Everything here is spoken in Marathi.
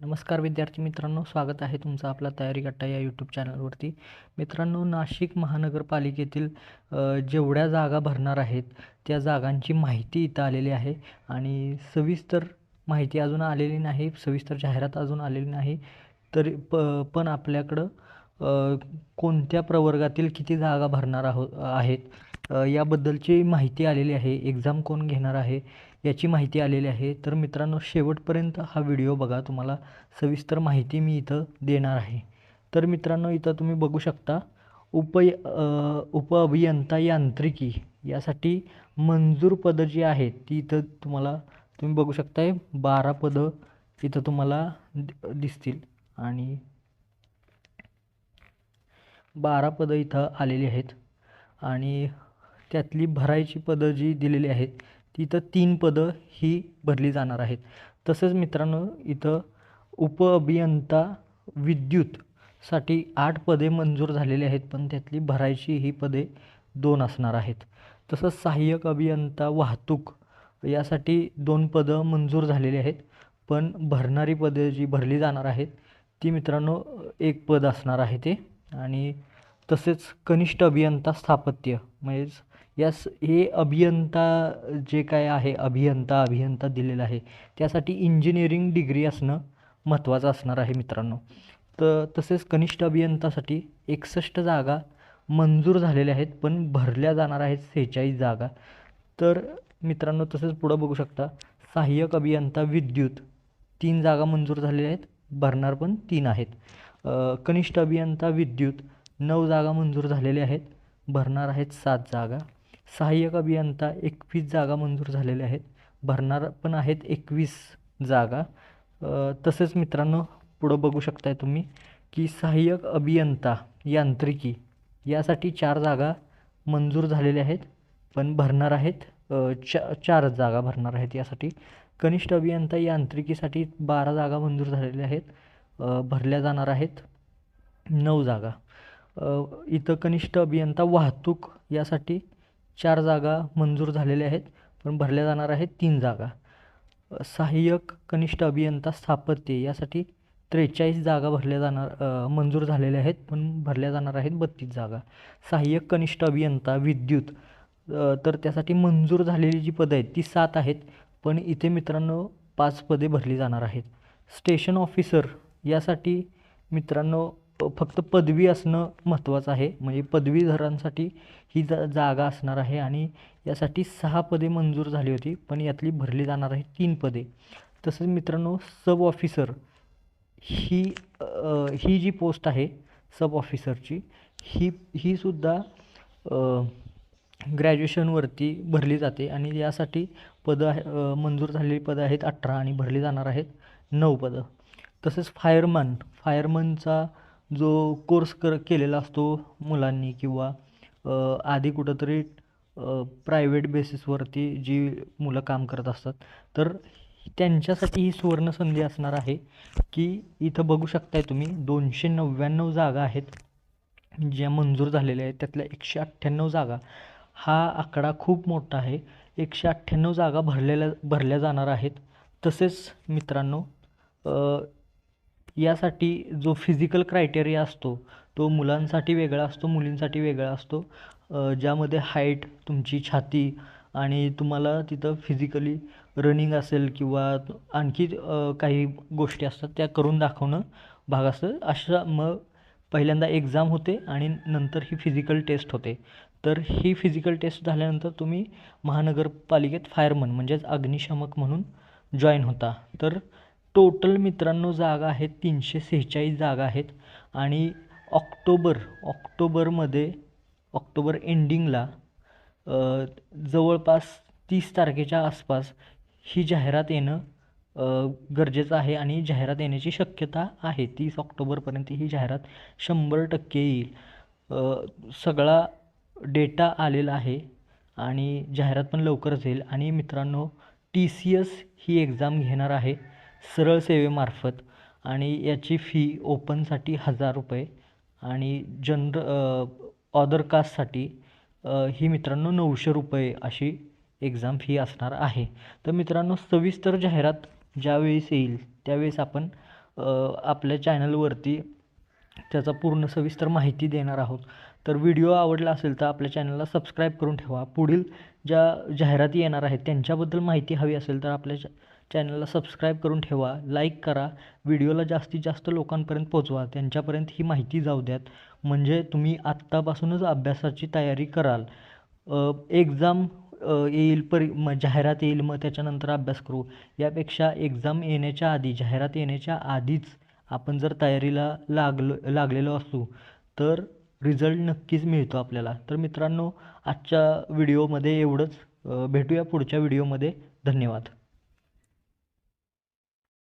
नमस्कार विद्यार्थी मित्रांनो स्वागत आहे तुमचं आपला तयारी गट्टा या यूट्यूब चॅनलवरती मित्रांनो नाशिक महानगरपालिकेतील जेवढ्या जागा भरणार आहेत त्या जागांची माहिती इथं आलेली आहे आणि सविस्तर माहिती अजून आलेली नाही सविस्तर जाहिरात अजून आलेली नाही तरी प पण आपल्याकडं कोणत्या प्रवर्गातील किती जागा भरणार आहो आहेत याबद्दलची माहिती आलेली आहे एक्झाम कोण घेणार आहे याची माहिती आलेली आहे. तर मित्रांनो शेवटपर्यंत हा व्हिडिओ बघा. तुम्हाला सविस्तर माहिती मी इथं देणार आहे. तर मित्रांनो इथं तुम्ही बघू शकता उप अभियंता यांत्रिकी यासाठी मंजूर पदं जी आहेत ती इथं तुम्हाला तुम्ही बघू शकताय. बारा पदं इथं तुम्हाला दिसतील. आणि बारा पदं इथं आलेली आहेत. आणि त्यातली भरायची पदं जी दिलेली आहेत तिथं तीन पदं ही भरली जाणार आहेत. तसंच मित्रांनो इथं उपअभियंता विद्युतसाठी आठ पदे मंजूर झालेली आहेत पण त्यातली भरायची ही पदे दोन असणार आहेत. तसंच सहाय्यक अभियंता वाहतूक यासाठी दोन पदं मंजूर झालेली आहेत पण भरणारी पदे जी भरली जाणार आहेत ती मित्रांनो एक पद असणार आहे ते. आणि तसेच कनिष्ठ अभियंता स्थापत्य म्हणजेच यास हे अभियंता जे काय आहे अभियंता अभियंता दिलेलं आहे त्यासाठी इंजिनिअरिंग डिग्री असणं महत्त्वाचं असणार आहे मित्रांनो. तर तसेच कनिष्ठ अभियंतासाठी एकसष्ट जागा मंजूर झालेल्या आहेत पण भरल्या जाणार आहेत सेहेचाळीस जागा. तर मित्रांनो तसेच पुढं बघू शकता सहाय्यक अभियंता विद्युत तीन जागा मंजूर झालेल्या आहेत भरणार पण तीन आहेत. कनिष्ठ अभियंता विद्युत नऊ जागा मंजूर झालेल्या आहेत भरणार आहेत सात जागा. सहाय्यक अभियंता एकवीस जागा मंजूर झालेल्या आहेत. भरणार पण आहेत एकवीस जागा. तसेच मित्रांनो पुढं बघू शकताय तुम्ही की सहाय्यक अभियंता यांत्रिकी यासाठी चार जागा मंजूर झालेल्या आहेत पण भरणार आहेत अ, चा जागा भरणार आहेत यासाठी. कनिष्ठ अभियंता यांत्रिकीसाठी बारा जागा मंजूर झालेल्या आहेत भरल्या जाणार आहेत नऊ जागा. इथं कनिष्ठ अभियंता वाहतूक यासाठी चार जागा मंजूर झालेल्या आहेत पण भरल्या जाणार आहेत तीन जागा. सहाय्यक कनिष्ठ अभियंता स्थापत्य यासाठी त्रेचाळीस जागा भरल्या जाणार मंजूर झालेल्या आहेत पण भरल्या जाणार आहेत बत्तीस जागा. सहाय्यक कनिष्ठ अभियंता विद्युत तर त्यासाठी मंजूर झालेली जी पदं आहेत ती सात आहेत पण इथे मित्रांनो पाच पदे भरली जाणार आहेत. स्टेशन ऑफिसर यासाठी मित्रांनो प- फक्त पदवी असणं महत्त्वाचं आहे. म्हणजे पदवीधरांसाठी ही जा जागा असणार आहे आणि यासाठी सहा पदे मंजूर झाली होती. पण यातली भरली जाणार आहे तीन पदे. तसंच मित्रांनो सब ऑफिसर ही ही जी पोस्ट आहे सब ऑफिसरची ही ही सुद्धा ग्रॅज्युएशनवरती भरली जाते. आणि यासाठी पदं आहे मंजूर झालेली पदं आहेत अठरा आणि भरली जाणार आहेत नऊ पदं. तसेच फायरमन फायरमनचा जो कोर्स कर केलेला असतो मुलांनी किंवा आधी कुठंतरी प्रायव्हेट बेसिसवरती जी मुलं काम करत असतात. तर त्यांच्यासाठी ही सुवर्णसंधी असणार आहे की इथं बघू शकताय तुम्ही दोनशे नव्याण्णव जागा आहेत. ज्या मंजूर झालेल्या आहेत त्यातल्या एकशे अठ्ठ्याण्णव जागा. हा आकडा खूप मोठा आहे. एकशे अठ्ठ्याण्णव जागा भरलेल्या भरल्या जाणार आहेत. तसेच मित्रांनो यासाठी जो फिजिकल क्रायटेरिया असतो तो मुलांसाठी वेगळा असतो मुलींसाठी वेगळा असतो. ज्यामध्ये हाईट तुमची छाती आणि तुम्हाला तिथं फिजिकली रनिंग असेल किंवा आणखी काही गोष्टी असतात त्या करून दाखवणं भाग असतं. अशा मग पहिल्यांदा एक्झाम होते आणि नंतर ही फिजिकल टेस्ट होते. तर ही फिजिकल टेस्ट झाल्यानंतर तुम्ही महानगरपालिकेत फायरमन म्हणजेच अग्निशामक म्हणून जॉईन होता. तर टोटल मित्रांनो जागा आहेत तीनशे सेहेचाळीस जागा आहेत. आणि ऑक्टोबर ऑक्टोबरमध्ये ऑक्टोबर एंडिंगला जवळपास तीस तारखेच्या आसपास ही जाहिरात येणं गरजेचं आहे आणि जाहिरात येण्याची शक्यता आहे. तीस ऑक्टोबरपर्यंत ही जाहिरात शंभर टक्के येईल. सगळा डेटा आलेला आहे आणि जाहिरात पण लवकरच येईल. आणि मित्रांनो टी सी एस ही एक्झाम घेणार आहे. सरळ सेवेमार्फत आणि याची फी ओपनसाठी हजार रुपये आणि जनर ऑदर कास्टसाठी ही मित्रांनो नऊशे रुपये अशी एक्झाम फी असणार आहे. तर मित्रांनो सविस्तर जाहिरात ज्यावेळेस येईल त्यावेळेस आपण आपल्या चॅनलवरती त्याचा पूर्ण सविस्तर माहिती देणार आहोत. तर व्हिडिओ आवडला असेल तर आपल्या चॅनलला सबस्क्राईब करून ठेवा. पुढील ज्या जाहिराती येणार आहेत त्यांच्याबद्दल माहिती हवी असेल तर आपल्या चॅ चॅनलला सबस्क्राईब करून ठेवा. लाईक करा. व्हिडिओला जास्तीत जास्त लोकांपर्यंत पोचवा त्यांच्यापर्यंत ही माहिती जाऊ द्यात. म्हणजे तुम्ही आत्तापासूनच अभ्यासाची तयारी कराल. एक्झाम येईल परी मग जाहिरात येईल मग त्याच्यानंतर अभ्यास करू. यापेक्षा एक्झाम येण्याच्या आधी जाहिरात येण्याच्या आधीच आपण जर तयारीला लागलो लागलेलो असू तर रिझल्ट नक्कीच मिळतो आपल्याला. तर मित्रांनो आजच्या व्हिडिओमध्ये एवढंच. भेटूया पुढच्या व्हिडिओमध्ये. धन्यवाद.